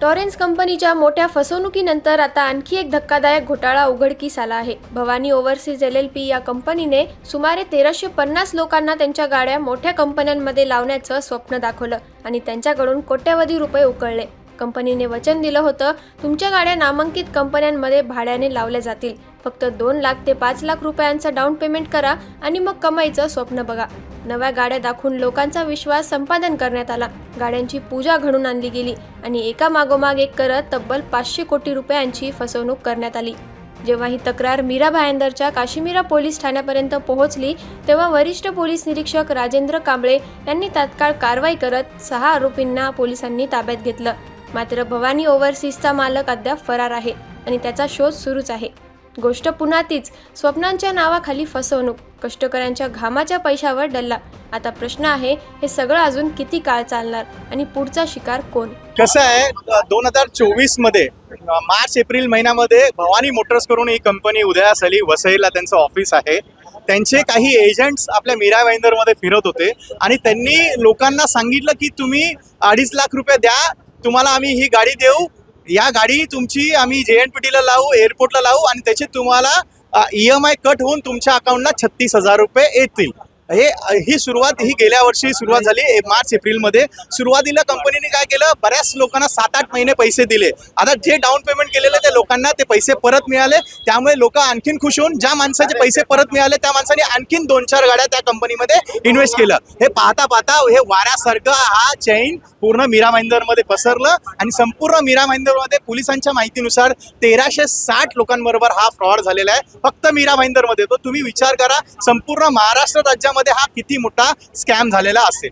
टॉरेन्स कंपनीच्या मोठ्या फसवणुकीनंतर आता आणखी एक धक्कादायक घोटाळा उघडकीस आला आहे. Bhavani overseas L L P या कंपनीने सुमारे तेराशे पन्नास लोकांना त्यांच्या गाड्या मोठ्या कंपन्यांमध्ये लावण्याचं स्वप्न दाखवलं आणि त्यांच्याकडून कोट्यवधी रुपये उकळले. कंपनीने वचन दिलं होतं. तुमच्या गाड्या नामांकित कंपन्यांमध्ये भाड्याने लावल्या जातील. फक्त दोन लाख ते पाच लाख रुपयांचं डाऊन पेमेंट करा आणि मग कमाईचं स्वप्न बघा. नव्या गाड्या दाखवून लोकांचा विश्वास संपादन करण्यात आला. गाड्यांची पूजा घडून आणली गेली आणि एका मागोमाग एक करत तब्बल पाचशे कोटी रुपयांची फसवणूक करण्यात आली. जेव्हा ही तक्रार मीरा भायंदरच्या काशीमीरा पोलीस ठाण्यापर्यंत पोहोचली तेव्हा वरिष्ठ पोलीस निरीक्षक राजेंद्र कांबळे यांनी तात्काळ कारवाई करत सहा आरोपींना पोलिसांनी ताब्यात घेतलं. मात्र भवानी ओव्हरसीजचा मालक अद्याप फरार आहे आणि त्याचा शोध सुरूच आहे. गोष्ट पुन्हा तीच स्वप्नांच्या नावाखाली फसवणूक कष्टकऱ्यांच्या घामाच्या पैशावर डल्ला. आता प्रश्न आहे हे सगळं अजून किती काळ चालणार आणि पुढचा शिकार कोण? कसं आहे दोन हजार चोवीसमध्ये मार्च एप्रिल महिन्यामध्ये भवानी मोटर्स करून ही कंपनी उदयास आली वसईला त्यांचं ऑफिस आहे. त्यांचे काही एजंट्स आपल्या मीरा वेंदरमध्ये फिरत होते आणि त्यांनी लोकांना सांगितलं की तुम्ही अडीच लाख रुपये द्या तुम्हाला आम्ही ही गाडी देऊ. या गाडी तुमची आम्ही जे एन पी टीला लावू एअरपोर्टला लावू आणि त्याचे तुम्हाला ई एम आय कट होऊन तुमच्या अकाउंटला छत्तीस हजार रुपये येतील. हे ही सुरुवात ही गेल्या वर्षी सुरुवात झाली मार्च एप्रिलमध्ये. सुरुवातीला कंपनीने काय केलं बऱ्याच लोकांना सात आठ महिने पैसे दिले. आता जे डाऊन पेमेंट केलेले त्या लोकांना ते पैसे परत मिळाले. त्यामुळे लोक आणखीन खुश होऊन ज्या माणसाचे पैसे परत मिळाले त्या माणसाने आणखीन दोन चार गाड्या त्या कंपनीमध्ये इन्व्हेस्ट केलं. हे पाहता पाहता हे वाऱ्यासारखं हा चैन पूर्ण मीरा मध्ये पसरलं आणि संपूर्ण मीरा मध्ये पोलिसांच्या माहितीनुसार तेराशे साठ लोकांबरोबर हा फ्रॉड झालेला आहे. फक्त मीरा मध्ये तो तुम्ही विचार करा संपूर्ण महाराष्ट्र राज्यामध्ये हा किती मोठा स्कॅम झालेला असेल.